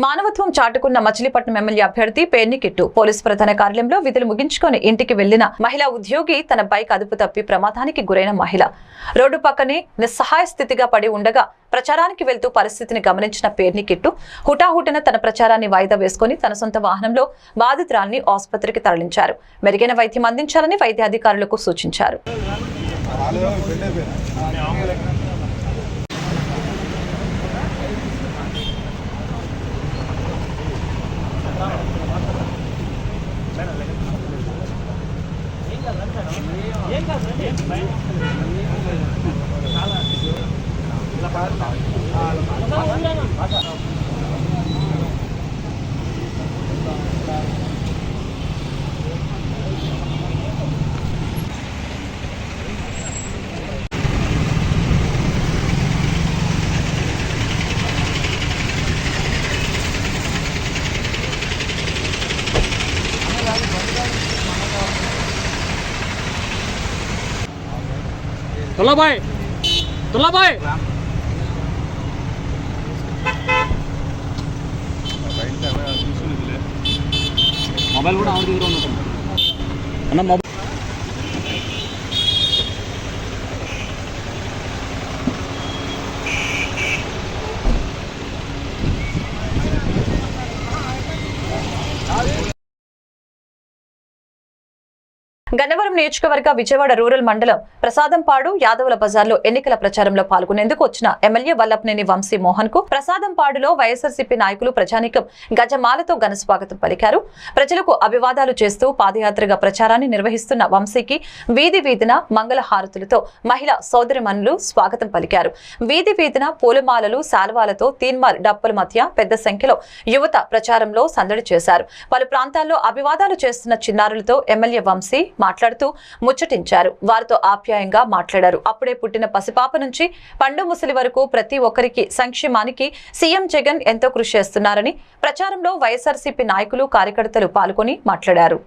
మానవత్వం చాటుకున్న మచిలీపట్నం ఎమ్మెల్యే అభ్యర్థి Perni kit police ప్రధాన కార్యాలయంలో విధులు ముగించుకొని ఇంటికి వెళ్ళిన మహిళా ఉద్యోగి తన బైక్ అదుపు తప్పి ప్రమాదానికి గురైన మహిళ. రోడ్డు పక్కనే నిస్సహాయ స్థితిగా పడి ఉండగా ప్రచారానికి వెళ్తూ పరిస్థితిని గమనించిన పేర్ని కిట్టు తన ప్రచారాన్ని వాయిదా వేసుకుని తన సొంత వాహనంలో బాధితురాల్ని ఆసుపత్రికి తరలించారు. మెరుగైన వైద్యం అందించాలని వైద్యాధికారులకు సూచించారు. 没。有啊没没 తుల్లబాయ్ తుల్లబాయ్ మొబైల్ కూడా ఆవిడ దగ్గర ఉన్నట్టుంది అన్న మొబైల్ గన్నవరం నియోజకవర్గ విజయవాడ రూరల్ మండలం ప్రసాదంపాడు యాదవుల బజార్లో ఎన్నికల ప్రచారంలో పాల్గొనేందుకు వచ్చిన ఎమ్మెల్యే వల్లభనేని వంశీ మోహన్కు ప్రసాదంపాడులో వైఎస్ఆర్సీపీ నాయకులు ప్రజానీకం గజమాలతో ఘన స్వాగతం పలికారు. ప్రజలకు అభివాదాలు చేస్తూ పాదయాత్రగా ప్రచారాన్ని నిర్వహిస్తున్న వంశీకి వీధి వీధిన మంగళ హారతులతో మహిళా సోదరిమణులు స్వాగతం పలికారు. వీధి వీధిన పూలమాలలు శాల్వాలతో తీన్మాల్ డప్పుల మధ్య పెద్ద సంఖ్యలో యువత ప్రచారంలో సందడి చేశారు. పలు ప్రాంతాల్లో అభివాదాలు చేస్తున్న చిన్నారులతో ఎమ్మెల్యే వంశీ మాట్లాడుతూ ముచ్చటించారు. వారితో ఆప్యాయంగా మాట్లాడారు. అప్పుడే పుట్టిన పసిపాప నుంచి పండు ముసలి వరకు ప్రతి ఒక్కరికి సంక్షేమానికి సీఎం జగన్ ఎంతో కృషి చేస్తున్నారని ప్రచారంలో వైఎస్ఆర్సీపీ నాయకులు కార్యకర్తలు పాల్గొని మాట్లాడారు.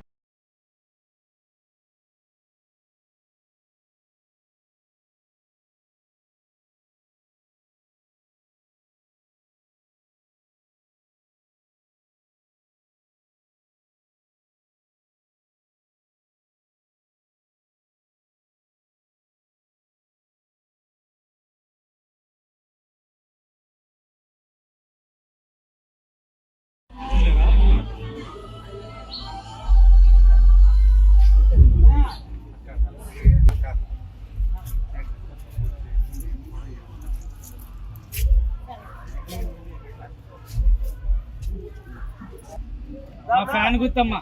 ఫ్యాన్ గుర్తమ్మా.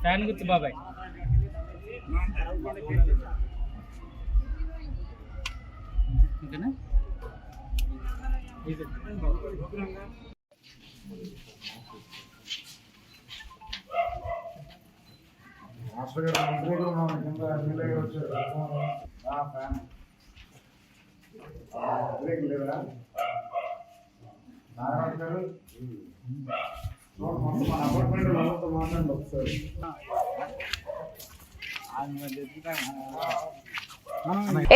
ఫ్యాన్ గుర్తు బాబాయ్. ఓకేనా. మాస్టర్ గారు మంత్రి కూడా మన కింద ఎమ్మెల్యే గారు వచ్చారు ఆ, ఫ్యాన్ గారు మొత్తం మన అపార్ట్మెంట్ మాట్లాడండి ఒకసారి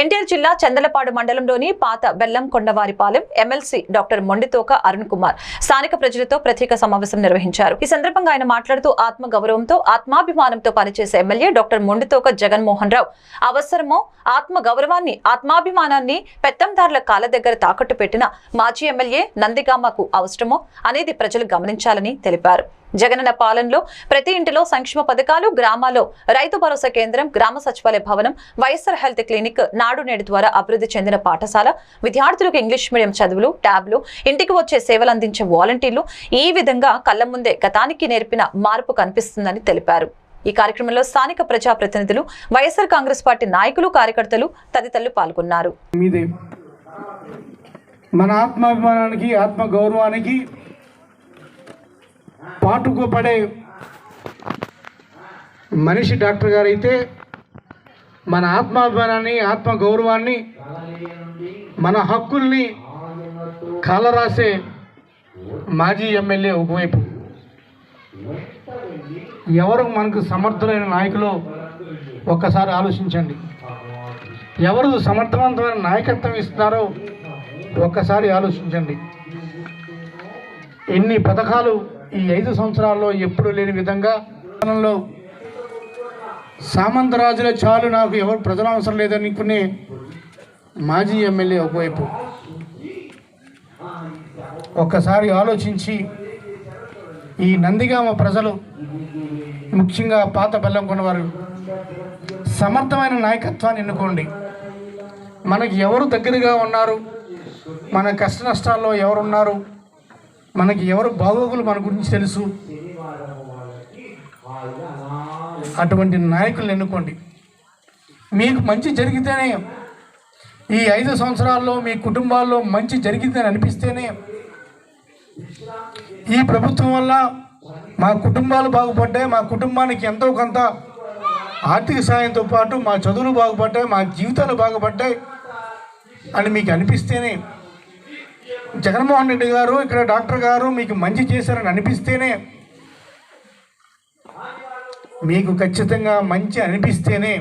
ఎన్టీఆర్ జిల్లా చందలపాడు మండలంలోని పాత బెల్లం కొండవారిపాలెం ఎమ్మెల్సీ డాక్టర్ మొండితోక అరుణ్ కుమార్ స్థానిక ప్రజలతో ప్రత్యేక సమావేశం నిర్వహించారు. ఈ సందర్భంగా ఆయన మాట్లాడుతూ ఆత్మ గౌరవంతో ఆత్మాభిమానంతో పనిచేసే ఎమ్మెల్యే డాక్టర్ మొండితోక జగన్మోహన్ రావు. అవసరమో ఆత్మ గౌరవాన్ని ఆత్మాభిమానాన్ని పెత్తందారుల కాళ్ళ దగ్గర తాకట్టు పెట్టిన మాజీ ఎమ్మెల్యే నందిగామకు అవసరమో అనేది ప్రజలు గమనించాలని తెలిపారు. జగనన్న పాలనలో ప్రతి ఇంటిలో సంక్షేమ పథకాలు గ్రామాల్లో రైతు భరోసా కేంద్రం గ్రామ సచివాలయ భవనం వైఎస్ఆర్ హెల్త్ క్లినిక్ నాడు నేడు ద్వారా అభివృద్ధి చెందిన పాఠశాల విద్యార్థులకు ఇంగ్లీష్ మీడియం చదువులు ట్యాబ్లు ఇంటికి వచ్చే సేవలు అందించే వాలంటీర్లు ఈ విధంగా కళ్ళ ముందే గతానికి నేర్పిన మార్పు కనిపిస్తుందని తెలిపారు. ఈ కార్యక్రమంలో స్థానిక ప్రజాప్రతినిధులు వైఎస్ఆర్ కాంగ్రెస్ పార్టీ నాయకులు కార్యకర్తలు తదితరులు పాల్గొన్నారు. మన ఆత్మాభిమానానికి ఆత్మ గౌరవానికి పాటుకోపడే మనిషి డాక్టర్ గారు అయితే మన ఆత్మాభిమానాన్ని ఆత్మ గౌరవాన్ని మన హక్కుల్ని కాలరాసే మాజీ ఎమ్మెల్యే ఒకవైపు. ఎవరు మనకు సమర్థులైన నాయకులు ఒక్కసారి ఆలోచించండి. ఎవరు సమర్థవంతమైన నాయకత్వం ఇస్తున్నారో ఒక్కసారి ఆలోచించండి. ఎన్ని పథకాలు ఈ ఐదు సంవత్సరాల్లో ఎప్పుడు లేని విధంగా సామంత సామంతరాజులే చాలు నాకు ఎవరు ప్రజలు అవసరం లేదనుకునే మాజీ ఎమ్మెల్యే ఒకవైపు ఒక్కసారి ఆలోచించి ఈ నందిగామ ప్రజలు ముఖ్యంగా పాత బెల్లం వారు సమర్థమైన నాయకత్వాన్ని ఎన్నుకోండి. మనకి ఎవరు దగ్గరగా ఉన్నారు? మన కష్ట నష్టాల్లో ఎవరున్నారు? మనకి ఎవరు బాగోగులు మన గురించి తెలుసు? అటువంటి నాయకులను ఎన్నుకోండి. మీకు మంచి జరిగితేనే ఈ ఐదు సంవత్సరాల్లో మీ కుటుంబాల్లో మంచి జరిగిందని అనిపిస్తేనే ఈ ప్రభుత్వం వల్ల మా కుటుంబాలు బాగుపడ్డాయి మా కుటుంబానికి ఎంతో కొంత ఆర్థిక సాయంతో పాటు మా చదువులు బాగుపడ్డాయి మా జీవితాలు బాగుపడ్డాయి అని మీకు అనిపిస్తేనే జగన్మోహన్ రెడ్డి గారు ఇక్కడ డాక్టర్ గారు మీకు మంచి చేశారని అనిపిస్తేనే మీకు ఖచ్చితంగా మంచి అనిపిస్తేనే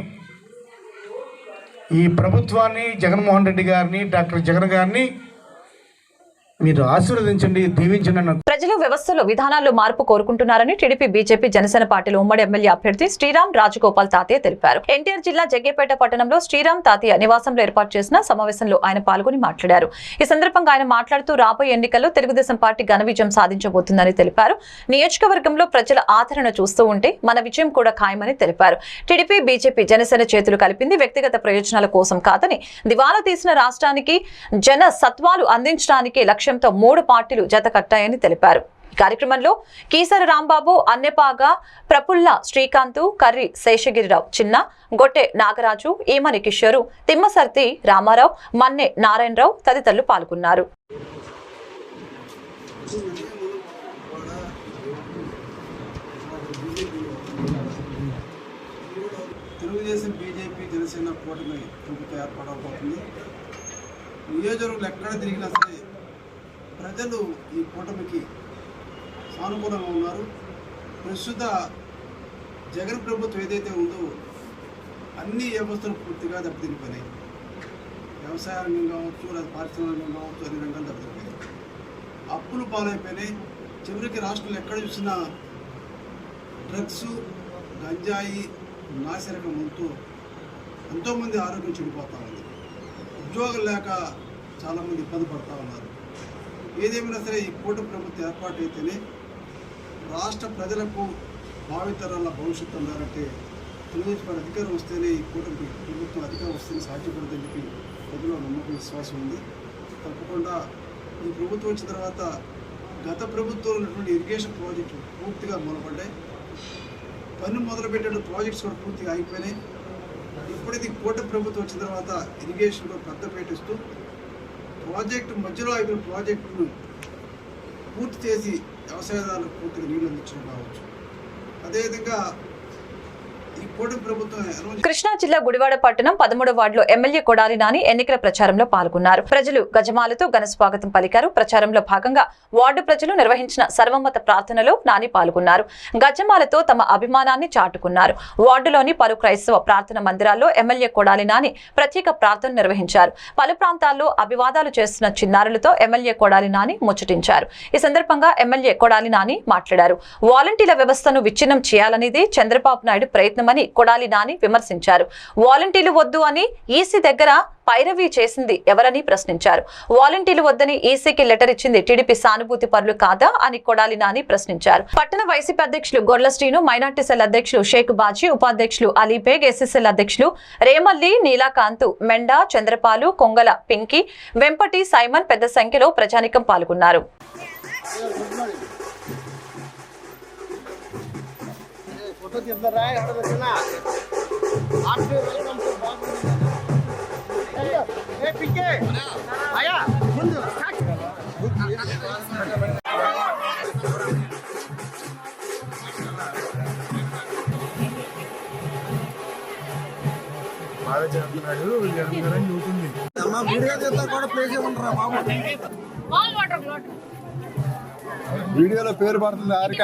ఈ ప్రభుత్వాన్ని జగన్మోహన్ రెడ్డి గారిని డాక్టర్ జగన్ గారిని మీరు ఆశీర్వదించండి దీవించండి ప్రజలు వ్యవస్థలో విధానాల్లో మార్పు కోరుకుంటున్నారని టీడీపీ బీజేపీ జనసేన పార్టీల ఉమ్మడి ఎమ్మెల్యే అభ్యర్థి శ్రీరామ్ రాజగోపాల్ తాతయ్య తెలిపారు. ఎన్టీఆర్ జిల్లా జగ్గేపేట పట్టణంలో శ్రీరామ్ తాతయ్య నివాసంలో ఏర్పాటు చేసిన సమావేశంలో ఆయన పాల్గొని మాట్లాడారు. ఈ సందర్భంగా ఆయన మాట్లాడుతూ రాబోయే ఎన్నికల్లో తెలుగుదేశం పార్టీ ఘన విజయం సాధించబోతుందని తెలిపారు. నియోజకవర్గంలో ప్రజల ఆదరణ చూస్తూ ఉంటే మన విజయం కూడా ఖాయమని తెలిపారు. టీడీపీ బీజేపీ జనసేన చేతులు కలిపింది వ్యక్తిగత ప్రయోజనాల కోసం కాదని దివాలా తీసిన రాష్ట్రానికి జన సత్వాలు అందించడానికి లక్ష్యంతో మూడు పార్టీలు జత కట్టాయని తెలిపారు. ఈ కార్యక్రమంలో కీసర రాంబాబు అన్నెపాగా ప్రపుల్ల శ్రీకాంత్ కర్రి శేషగిరిరావు చిన్న గొట్టె నాగరాజు ఈమని కిషోరు తిమ్మసర్తి రామారావు మన్నె నారాయణరావు తదితరులు పాల్గొన్నారు. తెలుగుదేశం బీజేపీ జనసేన కూటమి ప్రభుత్వం ఏర్పడబోతుంది నియోజకవర్గంలో ఎక్కడ తిరిగినా సరే ప్రజలు ఈ కూటమికి సానుకూలంగా ఉన్నారు. ప్రస్తుత జగన్ ప్రభుత్వం ఏదైతే ఉందో అన్ని వ్యవస్థలు పూర్తిగా దెబ్బతినిపోయినాయి. వ్యవసాయ రంగం కావచ్చు లేదా పారిశ్రామిక రంగం కావచ్చు అన్ని రంగాలు దెబ్బతినిపోయినాయి. అప్పులు పాలైపోయినాయి. చివరికి రాష్ట్రంలో ఎక్కడ చూసినా డ్రగ్స్ గంజాయి నాసిరకం ఉంటూ ఎంతోమంది ఆరోగ్యం చెడిపోతూ ఉంది. ఉద్యోగం లేక చాలామంది ఇబ్బంది పడుతూ ఉన్నారు. ఏదేమైనా సరే ఈ కూటమి ప్రభుత్వం ఏర్పాటైతేనే రాష్ట్ర ప్రజలకు భావితరాల భవిష్యత్తు ఉండాలంటే తెలుగుదేశం అధికారం వస్తేనే ఈ కూటమి ప్రభుత్వం అధికారం వస్తేనే సాధ్యపడుతుందని చెప్పి ప్రజల్లో నమ్మకం విశ్వాసం ఉంది. తప్పకుండా ఈ ప్రభుత్వం వచ్చిన తర్వాత గత ప్రభుత్వంలో ఉన్నటువంటి ఇరిగేషన్ ప్రాజెక్టులు పూర్తిగా మొదలుపడ్డాయి. పన్ను మొదలుపెట్టిన ప్రాజెక్ట్స్ కూడా పూర్తిగా ఆగిపోయినాయి. ఇప్పుడైతే ఈ కూటమి ప్రభుత్వం వచ్చిన తర్వాత ఇరిగేషన్లో పెద్ద పెట్టిస్తూ ప్రాజెక్టు మధ్యలో అయిపోయిన ప్రాజెక్టును పూర్తి చేసి వ్యవసాయదారులకు పూర్తిగా నీళ్ళు అందించడం కావచ్చు. అదేవిధంగా ఈ కూటమి ప్రభుత్వం అనౌన్స్ కృష్ణా జిల్లా గుడివాడ పట్టణం పదమూడు వార్డులో ఎమ్మెల్యే కొడాలి నాని ఎన్నికల ప్రచారంలో పాల్గొన్నారు. ప్రజలు గజమాలతో ఘన స్వాగతం పలికారు. ప్రచారంలో భాగంగా వార్డు ప్రజలు నిర్వహించిన సర్వమత ప్రార్థనలో నాని పాల్గొన్నారు. గజమాలతో తమ అభిమానాన్ని చాటుకున్నారు. వార్డులోని పలు క్రైస్తవ ప్రార్థన మందిరాల్లో ఎమ్మెల్యే కొడాలి నాని ప్రత్యేక ప్రార్థన నిర్వహించారు. పలు ప్రాంతాల్లో అభివాదాలు చేస్తున్న చిన్నారులతో ఎమ్మెల్యే కొడాలి నాని ముచ్చటించారు. ఈ సందర్భంగా ఎమ్మెల్యే కొడాలి నాని మాట్లాడారు. వాలంటీర్ల వ్యవస్థను విచ్ఛిన్నం చేయాలనేది చంద్రబాబు నాయుడు ప్రయత్నమని కొడాలి నాని విమర్శించారు. వాలంటీర్లు వద్దు అని ఈసీ దగ్గర పైరవీ చేసింది ఎవరని ప్రశ్నించారు. వాలంటీర్లు వద్దని ఈసీకి లెటర్ ఇచ్చింది టీడీపీ సానుభూతి పరులు కాదా అని కొడాలి నాని ప్రశ్నించారు. పట్టణ వైసీపీ అధ్యక్షులు గొర్ల శ్రీను మైనార్టీ సెల్ అధ్యక్షులు షేక్ బాజీ ఉపాధ్యక్షులు అలీబేగ్ ఎస్ఎస్ఎల్ అధ్యక్షులు రేమల్లి నీలాకాంత్ మెండా చంద్రపాలు కొంగల పింకి వెంపటి సైమన్ పెద్ద సంఖ్యలో ప్రజానికం పాల్గొన్నారు. ಕೊಡ್ತಿರ್ತಾರ ಎರಡು ಜನ ಆಫ್ಟರ್ బాగా చేస్తున్నాడు జగన్ చూస్తుంది అమ్మా వీడియో తీస్తా కూడా ప్లే చేయమంటారా బాబు? వీడియోలో పేరు పడుతుంది ఆరిక.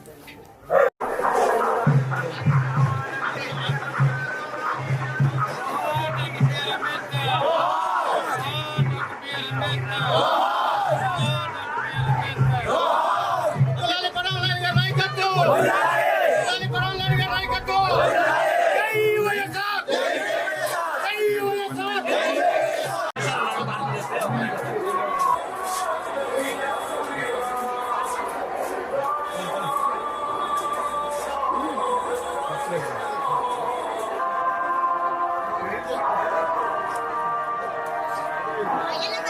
Ayan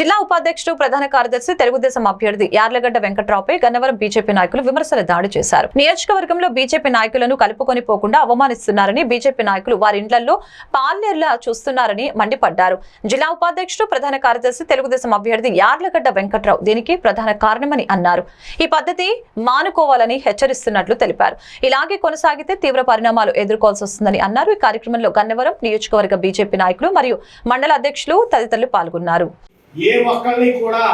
జిల్లా ఉపాధ్యక్షుడు ప్రధాన కార్యదర్శి తెలుగుదేశం అభ్యర్థి యార్లగడ్డ వెంకట్రావుపై గన్నవరం బీజేపీ నాయకులు విమర్శల దాడి చేశారు. నియోజకవర్గంలో బీజేపీ నాయకులను కలుపుకొని పోకుండా అవమానిస్తున్నారని బీజేపీ నాయకులు వారి ఇండ్లలో పాల్నేర్లా చూస్తున్నారని మండిపడ్డారు. జిల్లా ఉపాధ్యక్షుడు ప్రధాన కార్యదర్శి తెలుగుదేశం అభ్యర్థి యార్లగడ్డ వెంకట్రావు దీనికి ప్రధాన కారణమని అన్నారు. ఈ పద్ధతి మానుకోవాలని హెచ్చరిస్తున్నట్లు తెలిపారు. ఇలాగే కొనసాగితే తీవ్ర పరిణామాలు ఎదుర్కోవాల్సి వస్తుందని అన్నారు. ఈ కార్యక్రమంలో గన్నవరం నియోజకవర్గ బీజేపీ నాయకులు మరియు మండల అధ్యక్షులు తదితరులు పాల్గొన్నారు. ఏ ఒక్కరిని కూడా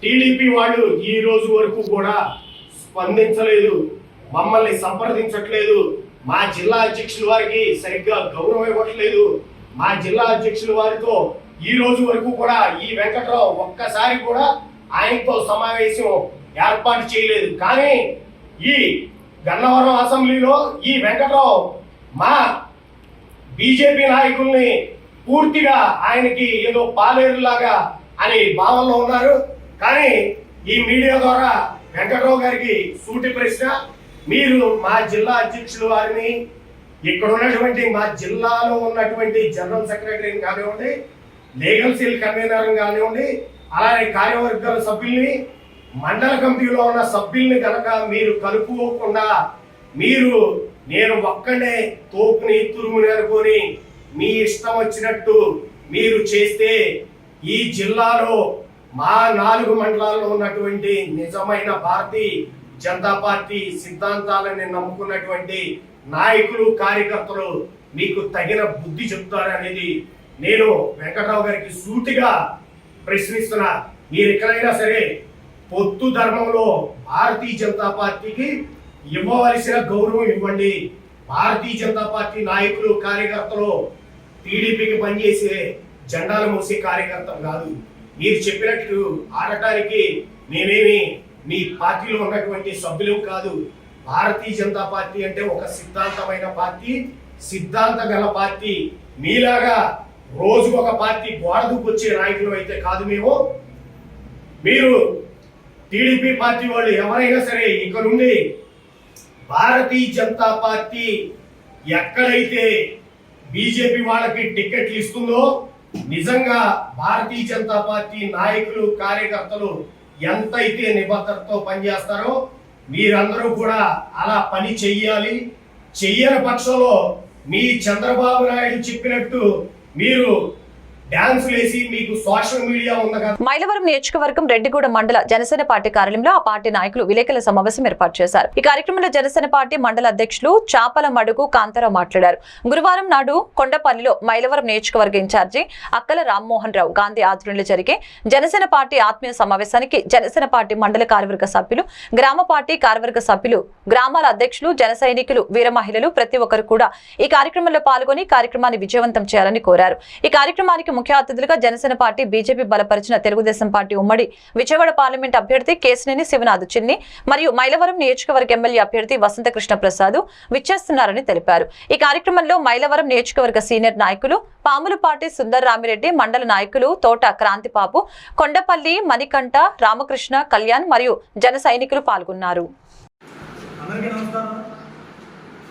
టీడీపీ వాళ్ళు ఈ రోజు వరకు కూడా స్పందించలేదు మమ్మల్ని సంప్రదించట్లేదు మా జిల్లా అధ్యక్షుల వారికి సరిగ్గా గౌరవం ఇవ్వట్లేదు. మా జిల్లా అధ్యక్షుల వారితో ఈ రోజు వరకు కూడా ఈ వెంకట్రావు ఒక్కసారి కూడా ఆయనతో సమావేశం ఏర్పాటు చేయలేదు. కానీ ఈ గన్నవరం అసెంబ్లీలో ఈ వెంకట్రావు మా బీజేపీ నాయకుల్ని పూర్తిగా ఆయనకి ఏదో పాలేరులాగా అని భావనలో ఉన్నారు. కానీ ఈ మీడియా ద్వారా వెంకటరావు గారికి సూటి ప్రశ్న మీరు మా జిల్లా అధ్యక్షులు వారిని ఇక్కడ ఉన్నటువంటి మా జిల్లాలో ఉన్నటువంటి జనరల్ సెక్రటరీని కానివ్వండి లీగల్ సెల్ కన్వీనర్ కానివ్వండి అలానే కార్యవర్గాల సభ్యుల్ని మండల కమిటీలో ఉన్న సభ్యుల్ని కనుక మీరు కలుపుకోకుండా మీరు నేను ఒక్కనే తోపుని తురుముని అనుకొని మీ ఇష్టం వచ్చినట్టు మీరు చేస్తే ఈ జిల్లాలో మా నాలుగు మండలాల్లో ఉన్నటువంటి నిజమైన భారతీయ జనతా పార్టీ సిద్ధాంతాలని నమ్ముకున్నటువంటి నాయకులు కార్యకర్తలు మీకు తగిన బుద్ధి చెప్తారనేది నేను వెంకటరావు గారికి సూటిగా ప్రశ్నిస్తున్నా. మీరు ఎక్కడైనా సరే పొత్తు ధర్మంలో భారతీయ జనతా పార్టీకి ఇవ్వవలసిన గౌరవం ఇవ్వండి. భారతీయ జనతా పార్టీ నాయకులు కార్యకర్తలు టీడీపీకి పనిచేసే జెండాలు మోసే కార్యకర్తలు కాదు. మీరు చెప్పినట్టు ఆడటానికి మేమేమి మీ పార్టీలో ఉన్నటువంటి సభ్యులు కాదు. భారతీయ జనతా పార్టీ అంటే ఒక సిద్ధాంతమైన పార్టీ సిద్ధాంత గల పార్టీ. మీలాగా రోజు ఒక పార్టీ గోడ దూకొచ్చే నాయకులు అయితే కాదు మేము. మీరు టీడీపీ పార్టీ వాళ్ళు ఎవరైనా సరే ఇక నుండి భారతీయ జనతా పార్టీ ఎక్కడైతే బీజేపీ వాళ్ళకి టికెట్లు ఇస్తుందో నిజంగా భారతీయ జనతా పార్టీ నాయకులు కార్యకర్తలు ఎంతైతే నిబద్ధతతో పనిచేస్తారో మీరందరూ కూడా అలా పని చెయ్యాలి. చెయ్యని పక్షంలో మీ చంద్రబాబు నాయుడు చెప్పినట్టు మీరు మైలవరం నియోజకవర్గం రెడ్డిగూడ మండల జనసేన పార్టీ కార్యాలయంలో ఆ పార్టీ నాయకులు విలేకరుల సమావేశం ఏర్పాటు చేశారు. ఈ కార్యక్రమంలో జనసేన పార్టీ మండల అధ్యక్షులు చాపల మడుగు కాంతారావు మాట్లాడారు. గురువారం నాడు కొండపల్లిలో మైలవరం నియోజకవర్గ ఇన్ఛార్జి అక్కల రామ్మోహన్ రావు గాంధీ ఆధ్వర్యంలో జరిగే జనసేన పార్టీ ఆత్మీయ సమావేశానికి జనసేన పార్టీ మండల కార్యవర్గ సభ్యులు గ్రామ పార్టీ కార్యవర్గ సభ్యులు గ్రామాల అధ్యక్షులు జన సైనికులు వీర మహిళలు ప్రతి ఒక్కరు కూడా ఈ కార్యక్రమంలో పాల్గొని కార్యక్రమాన్ని విజయవంతం చేయాలని కోరారు. ఈ కార్యక్రమానికి ముఖ్య అతిథులుగా జనసేన పార్టీ బీజేపీ బలపరిచిన తెలుగుదేశం పార్టీ ఉమ్మడి విజయవాడ పార్లమెంట్ అభ్యర్థి కేసినేని శివనాథ్ చిన్ని మరియు మైలవరం నియోజకవర్గ ఎమ్మెల్యే అభ్యర్థి వసంతకృష్ణ ప్రసాద్ విచ్చేస్తున్నారని తెలిపారు. ఈ కార్యక్రమంలో మైలవరం నియోజకవర్గ సీనియర్ నాయకులు పాములపాటి సుందర్ రామిరెడ్డి మండల నాయకులు తోట క్రాంతిపాపు కొండపల్లి మణికంఠ రామకృష్ణ కళ్యాణ్ మరియు జన సైనికులు పాల్గొన్నారు.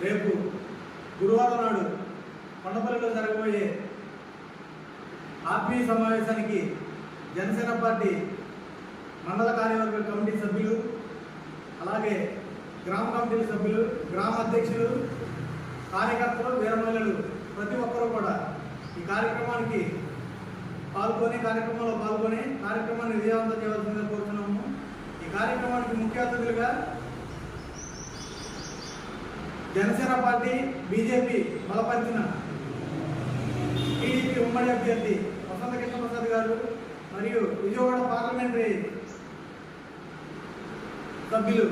రేపు గురువారం నాడు కొండపల్లిలో జరగబోయే ఆత్మీయ సమావేశానికి జనసేన పార్టీ మండల కార్యవర్గ కమిటీ సభ్యులు అలాగే గ్రామ కమిటీ సభ్యులు గ్రామ అధ్యక్షులు కార్యకర్తలు వీరమహిళలు ప్రతి ఒక్కరూ కూడా ఈ కార్యక్రమానికి పాల్గొని కార్యక్రమంలో పాల్గొని కార్యక్రమాన్ని విజయవంతం చేయవలసిందిగా కోరుతున్నాము. ఈ కార్యక్రమానికి ముఖ్య అతిథులుగా జనసేన పార్టీ బీజేపీ బలపరిచిన టీడీపీ ఉమ్మడి అభ్యర్థి గారు మరియు విజయవాడ పార్లమెంటరీ సభ్యులు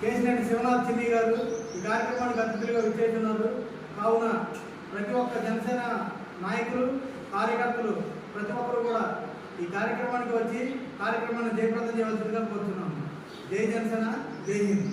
కేసినేని శివనాథ్ చిన్ని గారు ఈ కార్యక్రమానికి అతిథులుగా విచ్చేస్తున్నారు. కావున ప్రతి ఒక్క జనసేన నాయకులు కార్యకర్తలు ప్రతి ఒక్కరు కూడా ఈ కార్యక్రమానికి వచ్చి కార్యక్రమాన్ని జయప్రదం చేయవలసిందిగా కోరుతున్నాము. జై జనసేన జై హింద్.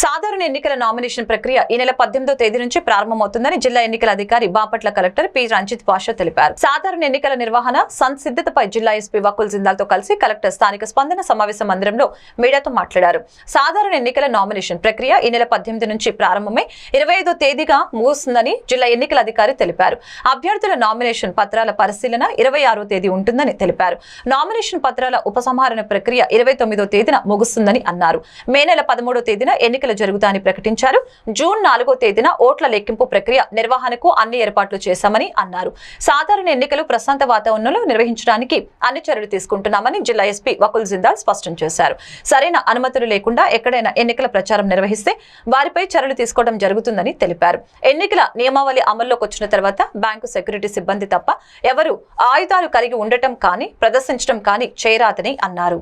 సాధారణ ఎన్నికల నామినేషన్ ప్రక్రియ ఈ నెల పద్దెనిమిదో తేదీ నుంచి ప్రారంభమవుతుందని జిల్లా ఎన్నికల అధికారి బాపట్ల కలెక్టర్ పి. రంజిత్ పాషా తెలిపారు. సాధారణ ఎన్నికల నిర్వహణ సంసిద్ధతపై జిల్లా ఎస్పీ వకుల్ జిందాల్తో కలిసి కలెక్టర్ స్థానిక స్పందన సమావేశ మందిరంలో మీడియాతో మాట్లాడారు. సాధారణ ఎన్నికల నామినేషన్ ప్రక్రియ ఈ నెల పద్దెనిమిది నుంచి ప్రారంభమై ఇరవై ఐదో తేదీగా ముగుస్తుందని జిల్లా ఎన్నికల అధికారి తెలిపారు. అభ్యర్థుల నామినేషన్ పత్రాల పరిశీలన ఇరవై ఆరో తేదీ ఉంటుందని తెలిపారు. నామినేషన్ పత్రాల ఉపసంహరణ ప్రక్రియ ఇరవై తొమ్మిదో తేదీన ముగుస్తుందని అన్నారు. మే నెల పదమూడో తేదీన ఎన్నికలు జరుగుతాయని ప్రకటించారు. జూన్ నాలుగో తేదీన ఓట్ల లెక్కింపు ప్రక్రియ నిర్వహణకు అన్ని ఏర్పాట్లు చేశామని అన్నారు. సాధారణ ఎన్నికలు ప్రశాంత వాతావరణంలో నిర్వహించడానికి అన్ని చర్యలు తీసుకుంటున్నామని జిల్లా ఎస్పీ వకుల్ జిందాల్ స్పష్టం చేశారు. సరైన అనుమతులు లేకుండా ఎక్కడైనా ఎన్నికల ప్రచారం నిర్వహిస్తే వారిపై చర్యలు తీసుకోవడం జరుగుతుందని తెలిపారు. ఎన్నికల నియమావళి అమల్లోకి వచ్చిన తర్వాత బ్యాంకు సెక్యూరిటీ సిబ్బంది తప్ప ఎవరు ఆయుధాలు కలిగి ఉండటం కానీ ప్రదర్శించడం కానీ చేయరాదని అన్నారు.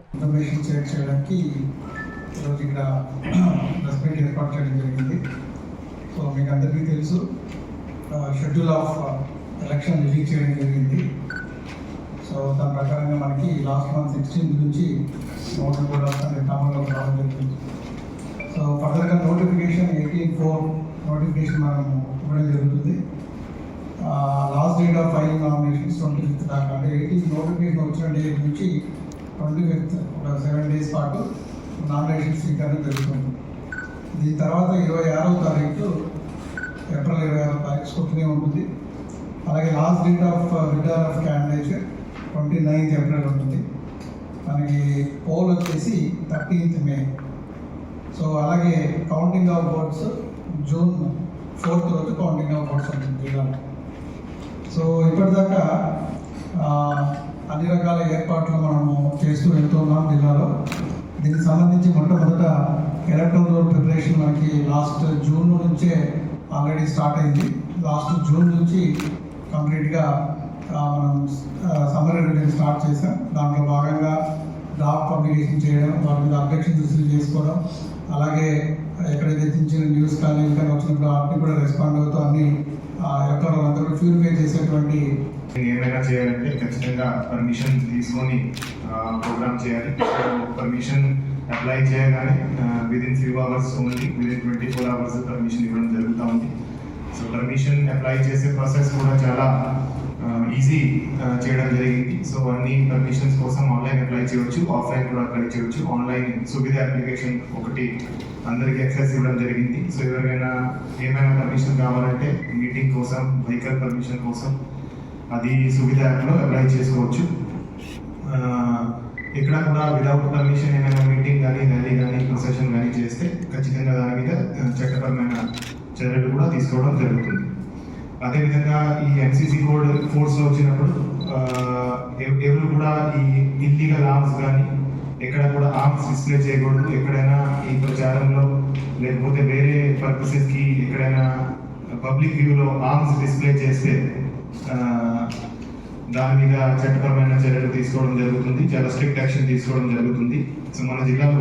ఏర్పాటు చేయడం జరిగింది. సో మీకు అందరికీ తెలుసు షెడ్యూల్ ఆఫ్ ఎలక్షన్ రిలీజ్ చేయడం జరిగింది. సో దాని ప్రకారంగా మనకి లాస్ట్ మంత్ సిక్స్టీన్త్ నుంచి నోట్లు కూడా అమల్లోకి రావడం జరిగింది సో ఫర్దర్గా నోటిఫికేషన్ ఎయిటీన్ ఫోర్ నోటిఫికేషన్ మనం ఇవ్వడం జరుగుతుంది. Last date of filing nominations twenty fifth దాకా అంటే ఎయిటీన్ నోటిఫికేషన్ వచ్చిన డేట్ నుంచి ట్వంటీ ఫిఫ్త్ ఒక సెవెన్ డేస్ పాటు నామినేషన్ స్వీకరణ జరుగుతుంది. దీని తర్వాత ఇరవై ఆరవ తారీఖు ఏప్రిల్ ఇరవై ఆరో తారీఖు స్కూటనీ ఉంటుంది. అలాగే last date of return of candidate twenty ninth April ఉంటుంది. మనకి పోల్ వచ్చేసి థర్టీన్త్ మే సో అలాగే counting of votes June fourth రోజు కౌంటింగ్ ఆఫ్ ఓట్స్ ఉంటుంది జిల్లాలో సో ఇప్పటిదాకా అన్ని రకాల ఏర్పాట్లు మనము చేస్తూ వెళ్తున్నాం జిల్లాలో. దీనికి సంబంధించి మొట్టమొదట ఎలక్ట్రల్ రోడ్ ప్రిపరేషన్ మనకి లాస్ట్ జూన్ నుంచే ఆల్రెడీ స్టార్ట్ అయింది. లాస్ట్ జూన్ నుంచి కంప్లీట్గా మనం సమ్మర్ రివిజన్ స్టార్ట్ చేసాం దాంట్లో భాగంగా డ్రాఫ్ట్ పబ్లికేషన్ చేయడం వాటి మీద అబ్జెక్షన్ రిసీవ్ చేసుకోవడం అలాగే ఎక్కడైతే చిన్న న్యూస్ కానీ ఇంకా వచ్చినప్పుడు వాటిని కూడా రెస్పాండ్ అవుతూ అన్ని ఎలక్ట్రల్ అందరూ ప్యూరిఫై చేసేటువంటి ఏమైనా చేయాలంటే ఖచ్చితంగా పర్మిషన్ తీసుకొని ప్రోగ్రామ్ చేయాలి. పర్మిషన్ అప్లై చేయగానే within few hours only within twenty four hours permission ఇవ్వడం జరుగుతూ ఉంది. సో పర్మిషన్ అప్లై చేసే ప్రాసెస్ కూడా చాలా ఈజీ చేయడం జరిగింది. సో అన్ని పర్మిషన్స్ కోసం ఆన్లైన్ అప్లై చేయొచ్చు ఆఫ్లైన్ కూడా అప్లై చేయవచ్చు ఆన్లైన్ సువిధ అప్లికేషన్ ఒకటి అందరికీ యాక్సెస్ ఇవ్వడం జరిగింది. సో ఎవరికైనా ఏమైనా పర్మిషన్ కావాలంటే మీటింగ్ కోసం వెహికల్ పర్మిషన్ కోసం అది సువిధ యాప్లో అప్లై చేసుకోవచ్చు. ఎక్కడ ఇక్కడ కూడా వితౌట్ పర్మిషన్ ఏమైనా మీటింగ్ కానీ ర్యాలీ కానీ ప్రొసెషన్ కానీ చేస్తే ఖచ్చితంగా దాని మీద చట్టపరమైన చర్యలు కూడా తీసుకోవడం జరుగుతుంది. అదేవిధంగా ఈ ఎన్సీసీ కోడ్ ఫోర్స్లో వచ్చినప్పుడు ఎవరు కూడా ఈ ఇల్లీగల్ ఆర్మ్స్ కానీ ఎక్కడ కూడా ఆర్మ్స్ డిస్ప్లే చేయకూడదు. ఎక్కడైనా ఈ ప్రచారంలో లేకపోతే వేరే పర్పసెస్కి ఎక్కడైనా పబ్లిక్ వ్యూలో ఆర్మ్స్ డిస్ప్లే చేస్తే దాని మీద చట్టపరమైన చర్యలు తీసుకోవడం జరుగుతుంది. చాలా స్ట్రిక్ట్ యాక్షన్ తీసుకోవడం జరుగుతుంది. సో మన జిల్లాలో